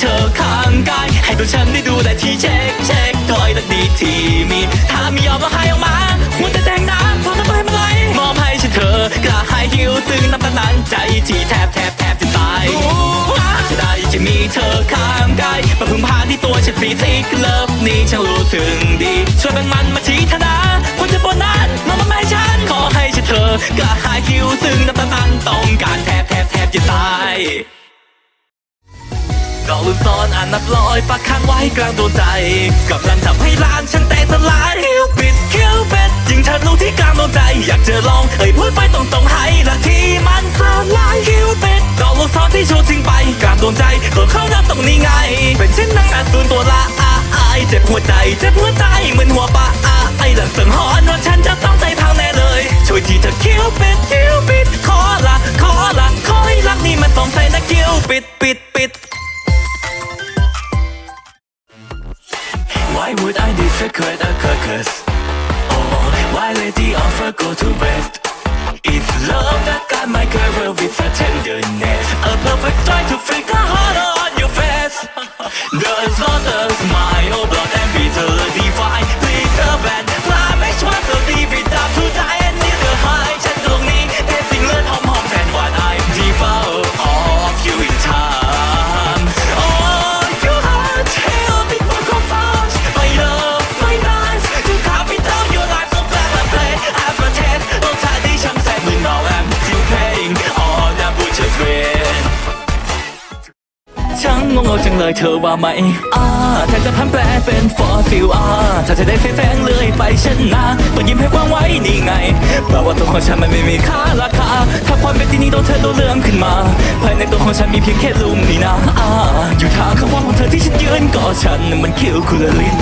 เธอข้างกายให้ตัวฉันได้ดูแลที่เช็คเช็คถอยและดีที่มีถ้าไม่ยอมก็ให้ออกมาควรจะแจ้งน้ำพอทำไมมาเลยมอบให้ฉันเธอกระหายหิวซึ่งน้ำตานั้นใจที่แทบแทบแทบจะตายจะได้จะมีเธอข้างกายมาพึ่งพาที่ตัวฉันฟรีซิกเลิฟนี้ฉันรู้สึกดี ช่วยแบ่งมันมาทีเถอะนะคนจะบนนั้นมามาไม่ให้ฉันขอให้ฉันเธอกระหายหิวซึ่งน้ำตานั้นต้องการแทบแทบแทบจะตาย ก็ลืมซ่อนอ่านนับร้อยปักค้างไว้กลางดวงใจกำลังทำให้ร้านฉันแตกสลายคิวปิดคิวเป็ดยิงเธอรู้ที่กลางดวงใจ อยากเจะลองเอ่ยพูดไปตรงๆให้ละที่มันสลายคิวเป็ดก็ลูกซ้อนที่โชว์ทิ้งไปกลางดวงใจตัวเข้าน้ำตรงนี้ไง เป็นเช่นนังอสูนตัวละอาอายเจ็บหัวใจเจ็บหัวใจเหมือนหัวปลาอาไอหลังสังหรณ์ว่าฉัน Why would I desecrate a carcass? Oh, why lady offer go to rest? It's love that got my girl with a tenderness งงงเอาจังเลยเธอว่าไหมอ่าถ้าจะพันแปลเป็นฟอสซิลอ่าถ้าจะได้แฝงเลยไปชนะเปิดยิ้มให้กว้างไว้นี่ไงแปลว่าตัวของฉันมันไม่มีค่าราคาถ้าความเป็นที่นี่โดนเธอตัวเลื่อมขึ้นมา ภายในตัวของฉันมีเพียงแค่ลุมนี่นะอ่าอยู่ทางข้างว่าของเธอที่ฉันยืนกอดฉันมันคิวคุลลิน